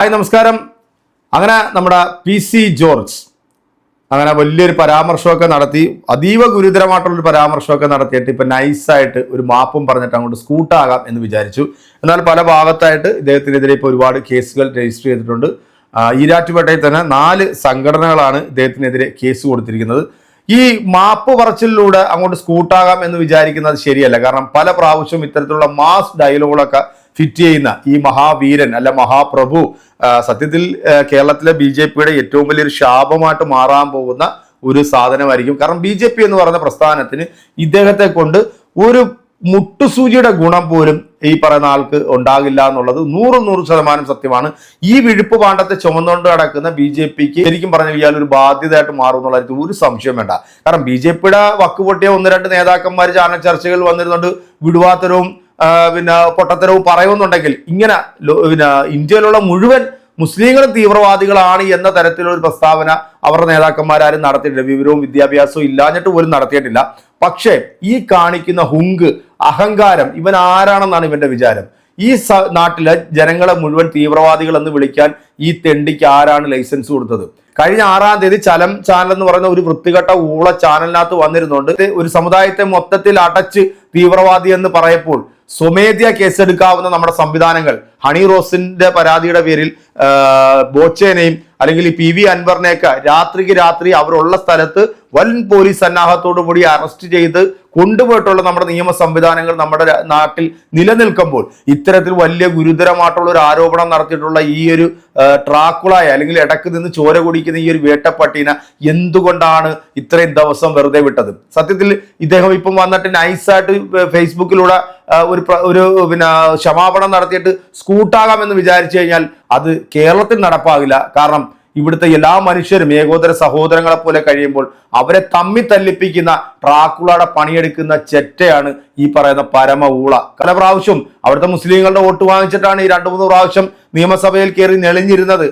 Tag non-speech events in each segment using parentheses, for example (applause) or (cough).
Hi നമസ്കാരം. അങ്ങനെ നമ്മുടെ പി സി ജോർജ് അങ്ങനെ വലിയൊരു പരാമർശമൊക്കെ നടത്തി അതീവ ഗുരുതരമായിട്ടുള്ളൊരു പരാമർശമൊക്കെ നടത്തിയിട്ട് ഇപ്പം നൈസായിട്ട് ഒരു മാപ്പും പറഞ്ഞിട്ട് അങ്ങോട്ട് സ്കൂട്ടാകാം എന്ന് വിചാരിച്ചു. എന്നാൽ പല ഭാഗത്തായിട്ട് ഇദ്ദേഹത്തിനെതിരെ ഇപ്പോൾ ഒരുപാട് കേസുകൾ രജിസ്റ്റർ ചെയ്തിട്ടുണ്ട്. ഈരാറ്റുപേട്ടയിൽ തന്നെ നാല് സംഘടനകളാണ് ഇദ്ദേഹത്തിനെതിരെ കേസ് കൊടുത്തിരിക്കുന്നത്. ഈ മാപ്പ് പറച്ചിലൂടെ അങ്ങോട്ട് സ്കൂട്ടാകാം എന്ന് വിചാരിക്കുന്നത് ശരിയല്ല. കാരണം പല പ്രാവശ്യവും ഇത്തരത്തിലുള്ള മാസ് ഡയലോഗുകളൊക്കെ ഫിറ്റ് ചെയ്യുന്ന ഈ മഹാവീരൻ അല്ല മഹാപ്രഭു സത്യത്തിൽ കേരളത്തിലെ ബി ജെ പിയുടെ ഏറ്റവും വലിയൊരു ശാപമായിട്ട് മാറാൻ പോകുന്ന ഒരു സാധനമായിരിക്കും. കാരണം ബി ജെ പി എന്ന് പറയുന്ന പ്രസ്ഥാനത്തിന് ഇദ്ദേഹത്തെ കൊണ്ട് ഒരു മുട്ടുസൂചിയുടെ ഗുണം പോലും ഈ പറയുന്ന ആൾക്ക് ഉണ്ടാകില്ല എന്നുള്ളത് നൂറ് നൂറ് ശതമാനം സത്യമാണ്. ഈ വിഴുപ്പ് പാണ്ഡത്തെ ചുമന്നുകൊണ്ട് നടക്കുന്ന ബി ജെ പിക്ക് ശരിക്കും പറഞ്ഞു കഴിഞ്ഞാൽ ഒരു ബാധ്യതയായിട്ട് മാറും എന്നുള്ള ഒരു സംശയം വേണ്ട. കാരണം ബി ജെ പിയുടെ വക്കുപൊട്ടിയ ഒന്ന് രണ്ട് നേതാക്കന്മാർ ചാനൽ ചർച്ചകൾ വന്നിരുന്നുണ്ട് വിടുവാത്തരവും പിന്നെ പൊട്ടത്തരവും പറയുന്നുണ്ടെങ്കിൽ ഇങ്ങനെ പിന്നെ ഇന്ത്യയിലുള്ള മുഴുവൻ മുസ്ലിങ്ങളും തീവ്രവാദികളാണ് എന്ന തരത്തിലുള്ള ഒരു പ്രസ്താവന അവരുടെ നേതാക്കന്മാരും നടത്തിയിട്ടില്ല. വിവരവും വിദ്യാഭ്യാസവും ഇല്ലാഞ്ഞിട്ട് പോലും നടത്തിയിട്ടില്ല. പക്ഷേ ഈ കാണിക്കുന്ന ഹുങ്ക് അഹങ്കാരം ഇവൻ ആരാണെന്നാണ് ഇവന്റെ വിചാരം. ഈ നാട്ടിലെ ജനങ്ങളെ മുഴുവൻ തീവ്രവാദികൾ എന്ന് വിളിക്കാൻ ഈ തെണ്ടിക്ക് ആരാണ് ലൈസൻസ് കൊടുത്തത്? കഴിഞ്ഞ ആറാം തീയതി ചലം ചാനൽ എന്ന് പറയുന്ന ഒരു വൃത്തികെട്ട ഊള ചാനലിനകത്ത് വന്നിരുന്നുണ്ട് ഒരു സമുദായത്തെ മൊത്തത്തിൽ അടച്ച് തീവ്രവാദി എന്ന് പറയപ്പോൾ സ്വമേധ്യ കേസെടുക്കാവുന്ന നമ്മുടെ സംവിധാനങ്ങൾ. ഹണി റോസിന്റെ പരാതിയുടെ പേരിൽ ബോച്ചേനെയും അല്ലെങ്കിൽ പി വി അൻവറിനെയൊക്കെ രാത്രിക്ക് രാത്രി അവരുള്ള സ്ഥലത്ത് വൻ പോലീസ് സന്നാഹത്തോടു കൂടി അറസ്റ്റ് ചെയ്ത് കൊണ്ടുപോയിട്ടുള്ള നമ്മുടെ നിയമ സംവിധാനങ്ങൾ നമ്മുടെ നാട്ടിൽ നിലനിൽക്കുമ്പോൾ ഇത്തരത്തിൽ വലിയ ഗുരുതരമായിട്ടുള്ള ഒരു ആരോപണം നടത്തിയിട്ടുള്ള ഈ ഒരു ട്രാക്കുളായ അല്ലെങ്കിൽ ഇടയ്ക്ക് നിന്ന് ചോര കുടിക്കുന്ന ഈ ഒരു വേട്ടപ്പട്ടീനെ എന്തുകൊണ്ടാണ് ഇത്രയും ദിവസം വെറുതെ വിട്ടത്? സത്യത്തിൽ ഇദ്ദേഹം ഇപ്പം വന്നിട്ട് നൈസായിട്ട് ഫേസ്ബുക്കിലൂടെ ഒരു ഒരു പിന്നെ ക്ഷമാപണം നടത്തിയിട്ട് സ്കൂട്ടാകാമെന്ന് വിചാരിച്ചു കഴിഞ്ഞാൽ അത് കേരളത്തിൽ നടപ്പാകില്ല. കാരണം ഇവിടുത്തെ എല്ലാ മനുഷ്യരും ഏകോദര സഹോദരങ്ങളെ പോലെ കഴിയുമ്പോൾ അവരെ തമ്മി തല്ലിപ്പിക്കുന്ന ട്രാക്കുളയുടെ പണിയെടുക്കുന്ന ചെറ്റയാണ് ഈ പറയുന്ന പരമ ഊള പല പ്രാവശ്യം അവിടുത്തെ മുസ്ലിങ്ങളുടെ വോട്ട് വാങ്ങിച്ചിട്ടാണ് ഈ രണ്ടു മൂന്ന് പ്രാവശ്യം നിയമസഭയിൽ കയറി നെളിഞ്ഞിരുന്നത്.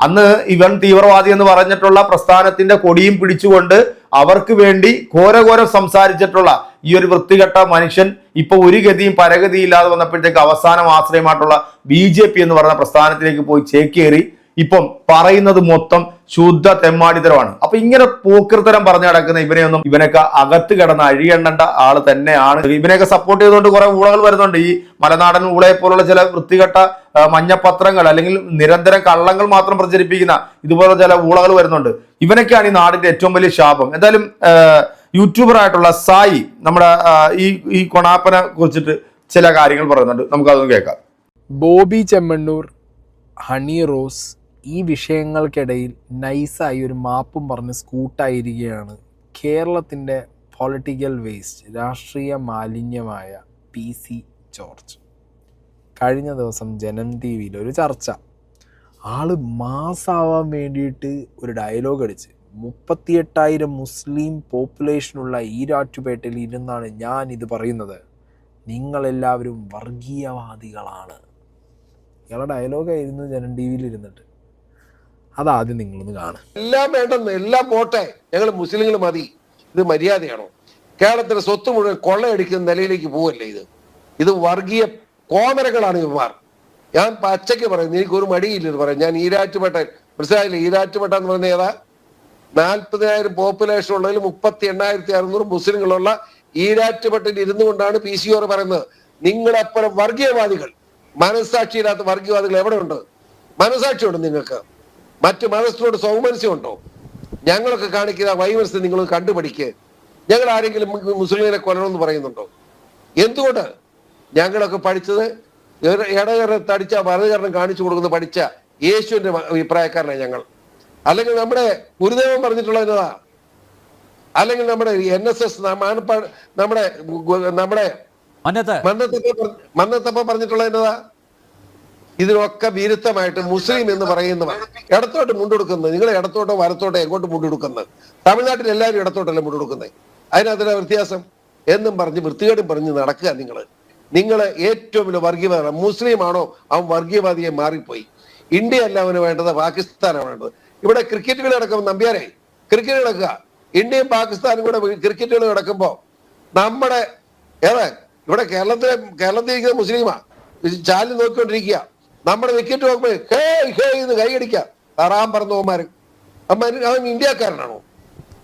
അന്ന് ഇവൻ തീവ്രവാദി എന്ന് പറഞ്ഞിട്ടുള്ള പ്രസ്ഥാനത്തിന്റെ കൊടിയും പിടിച്ചുകൊണ്ട് അവർക്ക് വേണ്ടി ഘോരഘോരം സംസാരിച്ചിട്ടുള്ള ഈ ഒരു വൃത്തികെട്ട മനുഷ്യൻ ഇപ്പൊ ഒരു ഗതിയും പരഗതിയില്ലാതെ വന്നപ്പോഴത്തേക്ക് അവസാനം ആശ്രയമായിട്ടുള്ള ബി എന്ന് പറയുന്ന പ്രസ്ഥാനത്തിലേക്ക് പോയി ചേക്കേറി. ഇപ്പം പറയുന്നത് മൊത്തം ശുദ്ധ തെമ്മാടിത്തരമാണ്. അപ്പൊ ഇങ്ങനെ പോക്കൃത്തരം പറഞ്ഞു നടക്കുന്ന ഇവനെയൊന്നും ഇവനൊക്കെ അകത്ത് കിടന്ന് അഴിയെണ്ണണ്ട ആൾ തന്നെയാണ്. ഇവനെയൊക്കെ സപ്പോർട്ട് ചെയ്തുകൊണ്ട് കുറെ ഊളകൾ വരുന്നുണ്ട്. ഈ മലനാടൻ ഊളയെ പോലുള്ള ചില വൃത്തികെട്ട മഞ്ഞപത്രങ്ങൾ അല്ലെങ്കിൽ നിരന്തരം കള്ളങ്ങൾ മാത്രം പ്രചരിപ്പിക്കുന്ന ഇതുപോലെ ചില ഊളകൾ വരുന്നുണ്ട്. ഇവനൊക്കെയാണ് ഈ നാടിന്റെ ഏറ്റവും വലിയ ശാപം. എന്തായാലും യൂട്യൂബർ ആയിട്ടുള്ള സായി നമ്മുടെ ഈ ഈ കൊണാപ്പനെ കുറിച്ചിട്ട് ചില കാര്യങ്ങൾ പറയുന്നുണ്ട്. നമുക്ക് അതൊന്ന് കേൾക്കാം. ബോബി ചെമ്മണ്ണൂർ ഹണി റോസ് ഈ വിഷയങ്ങൾക്കിടയിൽ നൈസായി ഒരു മാപ്പും പറഞ്ഞ് സ്കൂട്ടായിരിക്കുകയാണ് കേരളത്തിന്റെ പൊളിറ്റിക്കൽ വേസ്റ്റ് രാഷ്ട്രീയ മാലിന്യമായ പി സി ജോർജ്. കഴിഞ്ഞ ദിവസം ജനം ടി വിയിൽ ഒരു ചർച്ച. ആൾ മാസാവാൻ വേണ്ടിയിട്ട് ഒരു ഡയലോഗ് അടിച്ച്. മുപ്പത്തിയെട്ടായിരം മുസ്ലിം പോപ്പുലേഷനുള്ള ഈരാറ്റുപേട്ടയിൽ ഇരുന്നാണ് ഞാൻ ഇത് പറയുന്നത്. നിങ്ങളെല്ലാവരും വർഗീയവാദികളാണ്. ഇയാളുടെ ഡയലോഗായിരുന്നു ജനം ടി വിയിൽ ഇരുന്നിട്ട്. അതാദ്യം നിങ്ങളൊന്ന് കാണുക. എല്ലാം വേണ്ടെന്ന് എല്ലാം പോട്ടെ. ഞങ്ങൾ മുസ്ലിങ്ങൾ മതി. ഇത് മര്യാദയാണോ? കേരളത്തിലെ സ്വത്ത് മുഴുവൻ കൊള്ളയടിക്കുന്ന നിലയിലേക്ക് പോവല്ലേ ഇത്? ഇത് വർഗീയ കോമരകളാണ് ഇവന്മാർ. ഞാൻ പച്ചയ്ക്ക് പറയുന്നു എനിക്ക് ഒരു മടിയില്ല ഇത് പറയാം ഞാൻ ഈരാറ്റുപേട്ട മനസ്സിലായില്ലേ? ഈരാറ്റുപേട്ട എന്ന് പറയുന്നത് ഏതാ? നാൽപ്പതിനായിരം പോപ്പുലേഷൻ ഉള്ളതിൽ മുപ്പത്തി എണ്ണായിരത്തി അറുന്നൂറ് മുസ്ലിങ്ങളുള്ള ഈരാറ്റുപെട്ടിൽ ഇരുന്നു കൊണ്ടാണ് പി സി ഓർ പറയുന്നത്. നിങ്ങളെപ്പോഴും വർഗീയവാദികൾ. മനസ്സാക്ഷിയില്ലാത്ത വർഗീയവാദികൾ എവിടെ ഉണ്ട് മനസ്സാക്ഷിയുണ്ട് നിങ്ങൾക്ക്. മറ്റു മതസ്ഥരോട് സൗമനസ്യമുണ്ടോ? ഞങ്ങളൊക്കെ കാണിക്കുന്ന വൈമനസ്യം നിങ്ങൾ കണ്ടുപഠിക്ക്. ഞങ്ങൾ ആരെങ്കിലും മുസ്ലിങ്ങളെ കൊല്ലണമെന്ന് പറയുന്നുണ്ടോ? എന്തുകൊണ്ട്? ഞങ്ങളൊക്കെ പഠിച്ചത് ഇട- ഇടകരണം തടിച്ച വലതുകരണം കാണിച്ചു കൊടുക്കുന്ന പഠിച്ച യേശുവിന്റെ അഭിപ്രായക്കാരനാണ് ഞങ്ങൾ. അല്ലെങ്കിൽ നമ്മുടെ ഗുരുദേവൻ പറഞ്ഞിട്ടുള്ള എന്നതാ? അല്ലെങ്കിൽ നമ്മുടെ എൻ എസ് എസ് നമ്മുടെ നമ്മുടെ മന്നത്തപ്പ പറഞ്ഞിട്ടുള്ള എന്നതാ? ഇതിനൊക്കെ വിരുദ്ധമായിട്ട് മുസ്ലിം എന്ന് പറയുന്നവർ ഇടത്തോട്ട് മുണ്ടെടുക്കുന്നത് നിങ്ങൾ ഇടത്തോട്ടോ വലത്തോട്ടോ എങ്ങോട്ട് മുണ്ടെടുക്കുന്നത്? തമിഴ്നാട്ടിൽ എല്ലാവരും ഇടത്തോട്ടല്ലേ മുണ്ടെടുക്കുന്നത്? അതിനകത്തിലെ വ്യത്യാസം? എന്നും പറഞ്ഞ് വൃത്തികേടും പറഞ്ഞ് നടക്കുക നിങ്ങൾ നിങ്ങൾ ഏറ്റവും വലിയ വർഗീയവാദ മുസ്ലിം ആണോ അവൻ വർഗീയവാദിയെ മാറിപ്പോയി. ഇന്ത്യ അല്ല അവന് വേണ്ടത് പാകിസ്ഥാനാണ് വേണ്ടത്. ഇവിടെ ക്രിക്കറ്റ് കളി നടക്കുമ്പോൾ നമ്പ്യാരെ ക്രിക്കറ്റ് നടക്കുക. ഇന്ത്യയും പാകിസ്ഥാനും കൂടെ ക്രിക്കറ്റ് കളി നടക്കുമ്പോൾ നമ്മുടെ ഏതാ? ഇവിടെ കേരളത്തിലെ കേരളത്തിൽ ഇരിക്കുന്ന മുസ്ലിമാ. ചാലിൽ നോക്കിക്കൊണ്ടിരിക്കുക. നമ്മുടെ വിക്കറ്റ് നോക്കുമ്പോ ഹേ ഹേ എന്ന് കൈയടിക്കാം തറാൻ പറന്നവന്മാര് അവൻ ഇന്ത്യക്കാരനാണോ?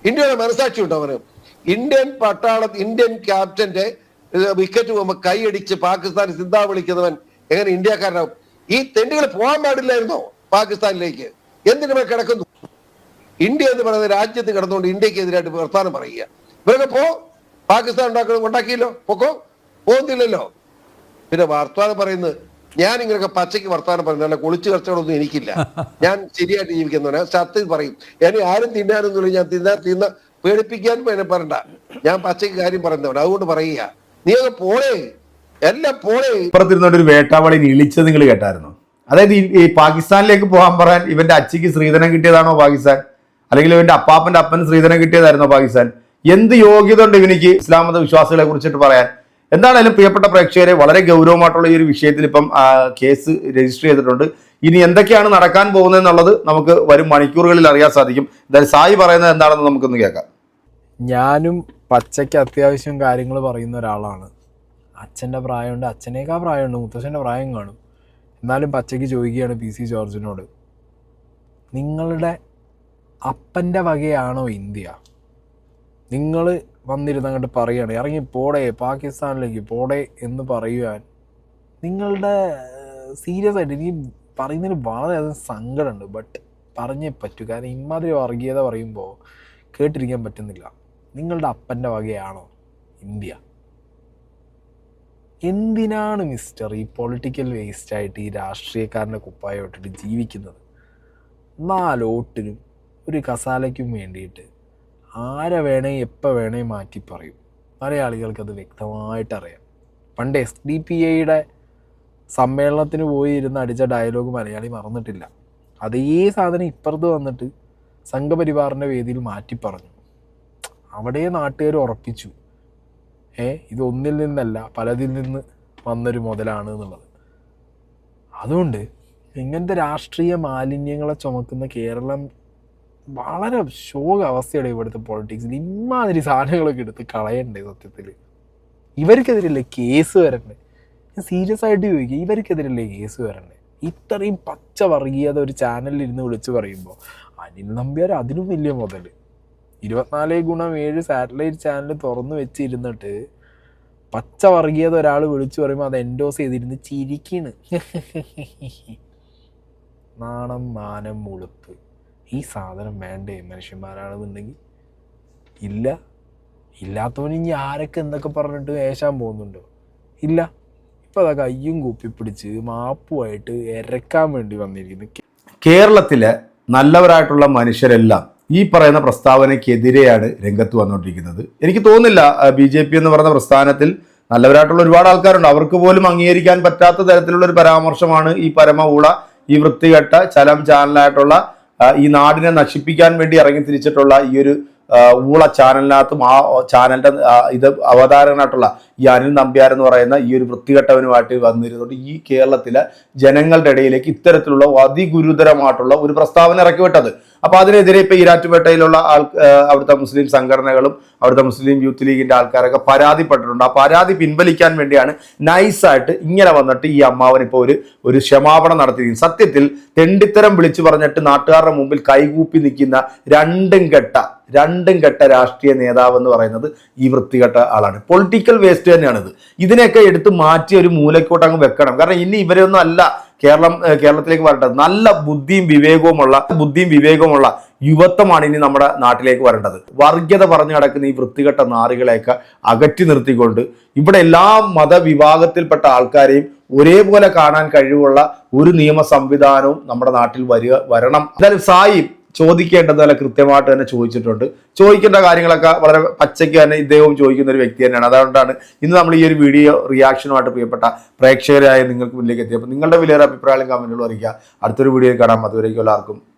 ഇന്ത്യയുടെ മനസാക്ഷി ഉണ്ടോ അവന്? ഇന്ത്യൻ പട്ടാള ഇന്ത്യൻ ക്യാപ്റ്റന്റെ വിക്കറ്റ് പോകുമ്പോ കൈയടിച്ച് പാകിസ്ഥാൻ സിദ്ധാ വിളിക്കുന്നവൻ എങ്ങനെ ഇന്ത്യക്കാരനാവും? ഈ തെണ്ടികൾ പോകാൻ പാടില്ലായിരുന്നോ പാകിസ്ഥാനിലേക്ക്? എന്തിനു കിടക്കുന്നു? ഇന്ത്യ എന്ന് പറയുന്ന രാജ്യത്ത് കിടന്നുകൊണ്ട് ഇന്ത്യയ്ക്ക് എതിരായിട്ട് വർത്താനം പറയുക. ഇവരൊക്കെ പോ. പാകിസ്ഥാൻ ഉണ്ടാക്കണം ഉണ്ടാക്കിയല്ലോ. പൊക്കോ. പോകുന്നില്ലല്ലോ. പിന്നെ വർത്താനം പറയുന്നത് ഞാൻ ഇങ്ങനെയൊക്കെ പച്ചയ്ക്ക് വർത്താനം അല്ല കുളിച്ച് കച്ചവടമൊന്നും എനിക്കില്ല. ഞാൻ ശരിയായിട്ട് ജീവിക്കുന്നവനാ സത്യം പറയും. എന്നെ ആരും തിന്നാനൊന്നുമില്ല ഞാൻ തിന്നാൻ തിന്ന പേടിപ്പിക്കാനും എന്നെ പറയണ്ട. ഞാൻ പച്ചയ്ക്ക് കാര്യം പറയുന്നവൻ അതുകൊണ്ട് പറയുക. നീ അത് പോളേ. എല്ലാം പോളേ. ഇപ്പുറത്തിരുന്നോണ്ട് ഒരു വേട്ടാവളി ഇളിച്ചത് നിങ്ങൾ കേട്ടായിരുന്നു? അതായത് ഈ- പാകിസ്ഥാനിലേക്ക് പോകാൻ പറയാൻ ഇവന്റെ അച്ഛക്ക് ശ്രീധനം കിട്ടിയതാണോ പാകിസ്ഥാൻ? അല്ലെങ്കിൽ ഇവന്റെ അപ്പാപ്പന്റെ അപ്പന് ശ്രീധനം കിട്ടിയതായിരുന്നോ പാകിസ്ഥാൻ? എന്ത് യോഗ്യത ഉണ്ട് ഇവനിക്ക് ഇസ്ലാം മത വിശ്വാസികളെ കുറിച്ചിട്ട് പറയാൻ? എന്താണേലും പ്രിയപ്പെട്ട പ്രേക്ഷകരെ വളരെ ഗൗരവമായിട്ടുള്ള ഈ ഒരു വിഷയത്തിൽ ഇപ്പം കേസ് രജിസ്റ്റർ ചെയ്തിട്ടുണ്ട്. ഇനി എന്തൊക്കെയാണ് നടക്കാൻ പോകുന്നത് എന്നുള്ളത് നമുക്ക് വരും മണിക്കൂറുകളിൽ അറിയാൻ സാധിക്കും. എന്തായാലും സായി പറയുന്നത് എന്താണെന്ന് നമുക്കൊന്ന് കേൾക്കാം. ഞാനും പച്ചയ്ക്ക് അത്യാവശ്യം കാര്യങ്ങൾ പറയുന്ന ഒരാളാണ്. അച്ഛന്റെ പ്രായമുണ്ട് അച്ഛനേക്കാ പ്രായമുണ്ട് മുത്തശ്ശന്റെ പ്രായം കാണും. എന്നാലും പച്ചയ്ക്ക് ചോദിക്കുകയാണ് പി സി ജോർജിനോട്. നിങ്ങളുടെ അപ്പന്റെ വകയാണോ ഇന്ത്യ? നിങ്ങൾ വന്നിരുന്ന് അങ്ങോട്ട് പറയുകയാണ് ഇറങ്ങി പോടേ പാകിസ്ഥാനിലേക്ക് പോടേ എന്ന് പറയുവാൻ. നിങ്ങളുടെ സീരിയസ് ആയിട്ട് എനിക്ക് പറയുന്നതിന് വളരെയധികം സങ്കടമുണ്ട്. ബട്ട് പറഞ്ഞേ പറ്റൂ. കാരണം ഇമാതിരി വർഗീയത പറയുമ്പോൾ കേട്ടിരിക്കാൻ പറ്റുന്നില്ല. നിങ്ങളുടെ അപ്പന്റെ വകയാണോ ഇന്ത്യ? എന്തിനാണ് മിസ്റ്റർ ഈ പൊളിറ്റിക്കൽ വേസ്റ്റായിട്ട് ഈ രാഷ്ട്രീയക്കാരന്റെ കുപ്പായം ഇട്ടിട്ട് ജീവിക്കുന്നത്? നാലോട്ടിനും ഒരു കസാലയ്ക്കും വേണ്ടിയിട്ട് ആരെ വേണേ എപ്പോൾ വേണേ മാറ്റി പറയും. മലയാളികൾക്ക് അത് വ്യക്തമായിട്ട് അറിയാം പണ്ട് എസ് ഡി പി ഐയുടെ സമ്മേളനത്തിന് പോയി ഇരുന്ന് അടിച്ച ഡയലോഗ് മലയാളി മറന്നിട്ടില്ല. അതേ സാധനം ഇപ്പുറത്ത് വന്നിട്ട് സംഘപരിവാറിന്റെ വേദിയിൽ മാറ്റി പറഞ്ഞു. അവിടെ നാട്ടുകാർ ഉറപ്പിച്ചു. ഏ ഒന്നിൽ നിന്നല്ല പലതിൽ നിന്ന് വന്നൊരു മുതലാണ് എന്നുള്ളത്. അതുകൊണ്ട് ഇങ്ങനത്തെ രാഷ്ട്രീയ മാലിന്യങ്ങളെ ചുമക്കുന്ന കേരളം വളരെ ശോക അവസ്ഥയുടെ ഇവിടുത്തെ പൊളിറ്റിക്സിൽ ഇമാതിരി സാധനങ്ങളൊക്കെ എടുത്ത് കളയണ്ടേ സത്യത്തിൽ. ഇവർക്കെതിരല്ലേ കേസ് വരണ്ടേ? ഞാൻ സീരിയസ് ആയിട്ട് ചോദിക്കുക ഇവർക്കെതിരല്ലേ കേസ് വരണ്ടേ? ഇത്രയും പച്ച വർഗീയത ഒരു ചാനലിൽ ഇരുന്ന് വിളിച്ച് പറയുമ്പോൾ അനിൽ നമ്പ്യാർ അതിനും വലിയ മുതൽ. ഇരുപത്തിനാല് ഗുണം ഏഴ് സാറ്റലൈറ്റ് ചാനൽ തുറന്നു വെച്ചിരുന്നിട്ട് പച്ച വർഗീയത ഒരാൾ വിളിച്ചു പറയുമ്പോൾ അത് എൻഡോസ് ചെയ്തിരുന്ന് ചിരിക്കണ്. (laughs) നാണം മാനം മുളുപ്പ്. ഈ സാധനം വേണ്ടേ? മനുഷ്യന്മാരാണെന്നുണ്ടെങ്കിൽ ഇല്ല. ഇല്ലാത്തവന് ഇനി ആരൊക്കെ എന്തൊക്കെ പറഞ്ഞിട്ട് ഏശാൻ പോകുന്നുണ്ടോ? ഇല്ല. ഇപ്പം അതാ കയ്യും കൂപ്പി പിടിച്ച് മാപ്പുമായിട്ട് ഇരക്കാൻ വേണ്ടി വന്നിരിക്കുന്നു. കേരളത്തിലെ നല്ലവരായിട്ടുള്ള മനുഷ്യരെല്ലാം ഈ പറയുന്ന പ്രസ്താവനയ്ക്കെതിരെയാണ് രംഗത്ത് വന്നുകൊണ്ടിരിക്കുന്നത് എനിക്ക് തോന്നുന്നില്ല ബി ജെ പി എന്ന് പറയുന്ന പ്രസ്ഥാനത്തിൽ നല്ലവരായിട്ടുള്ള ഒരുപാട് ആൾക്കാരുണ്ട്. അവർക്ക് പോലും അംഗീകരിക്കാൻ പറ്റാത്ത തരത്തിലുള്ള ഒരു പരാമർശമാണ് ഈ പരമ ഊള ഈ വൃത്തികെട്ട ചലം ചാനലായിട്ടുള്ള ഈ നാടിനെ നശിപ്പിക്കാൻ വേണ്ടി ഇറങ്ങി തിരിച്ചിട്ടുള്ള ഈ ഒരു ഊള ചാനലിനകത്തും ആ ചാനലിന്റെ ഇത് അവതാരകനായിട്ടുള്ള ഈ അനിൽ നമ്പ്യാർ എന്ന് പറയുന്ന ഈ ഒരു വൃത്തികെട്ടവനുമായിട്ട് വന്നിരുന്നുകൊണ്ട് ഈ കേരളത്തിലെ ജനങ്ങളുടെ ഇടയിലേക്ക് ഇത്തരത്തിലുള്ള അതിഗുരുതരമായിട്ടുള്ള ഒരു പ്രസ്താവന ഇറക്കി വിട്ടത് അപ്പൊ അതിനെതിരെ ഇപ്പൊ ഈരാറ്റുപേട്ടയിലുള്ള ആൾ അവിടുത്തെ മുസ്ലിം സംഘടനകളും അവിടുത്തെ മുസ്ലിം യൂത്ത് ലീഗിന്റെ ആൾക്കാരൊക്കെ പരാതിപ്പെട്ടിട്ടുണ്ട്. ആ പരാതി പിൻവലിക്കാൻ വേണ്ടിയാണ് നൈസായിട്ട് ഇങ്ങനെ വന്നിട്ട് ഈ അമ്മാവൻ ഇപ്പോൾ ഒരു ഒരു ക്ഷമാപണം നടത്തിയിരിക്കുന്നത് സത്യത്തിൽ തെണ്ടിത്തരം വിളിച്ചു പറഞ്ഞിട്ട് നാട്ടുകാരുടെ മുമ്പിൽ കൈകൂപ്പി നിൽക്കുന്ന രണ്ടും കെട്ട രണ്ടും കെട്ട രാഷ്ട്രീയ നേതാവ് എന്ന് പറയുന്നത് ഈ വൃത്തികെട്ട ആളാണ്. പൊളിറ്റിക്കൽ വേസ്റ്റ് തന്നെയാണിത്. ഇതിനെയൊക്കെ എടുത്ത് മാറ്റി ഒരു മൂലക്കോട്ട് അങ്ങ് വെക്കണം. കാരണം ഇനി ഇവരൊന്നും അല്ല. കേരളം കേരളത്തിലേക്ക് വരേണ്ടത് നല്ല ബുദ്ധിയും വിവേകവുമുള്ള ബുദ്ധിയും വിവേകവുമുള്ള യുവത്വമാണ് ഇനി നമ്മുടെ നാട്ടിലേക്ക് വരേണ്ടത്. വർഗീയത പറഞ്ഞു കിടക്കുന്ന ഈ വൃത്തികെട്ട നാറികളെയൊക്കെ അകറ്റി നിർത്തിക്കൊണ്ട് ഇവിടെ എല്ലാ മതവിഭാഗത്തിൽപ്പെട്ട ആൾക്കാരെയും ഒരേപോലെ കാണാൻ കഴിവുള്ള ഒരു നിയമ സംവിധാനവും നമ്മുടെ നാട്ടിൽ വരിക വരണം. എന്തായാലും സായി ചോദിക്കേണ്ടത് നല്ല കൃത്യമായിട്ട് തന്നെ ചോദിച്ചിട്ടുണ്ട്. ചോദിക്കേണ്ട കാര്യങ്ങളൊക്കെ വളരെ പച്ചയ്ക്ക് തന്നെ ഇദ്ദേഹവും ചോദിക്കുന്ന ഒരു വ്യക്തി തന്നെയാണ്. അതുകൊണ്ടാണ് ഇന്ന് നമ്മൾ ഈ ഒരു വീഡിയോ റിയാക്ഷനുമായിട്ട് പ്രിയപ്പെട്ട പ്രേക്ഷകരായ നിങ്ങൾക്ക് മുന്നിലേക്ക് എത്തിയപ്പോൾ നിങ്ങളുടെ വിലയേറെ അഭിപ്രായങ്ങളും കമന്റുകളും അറിയിക്കുക. അടുത്തൊരു വീഡിയോ കാണാം. അതുവരേക്കും എല്ലാവർക്കും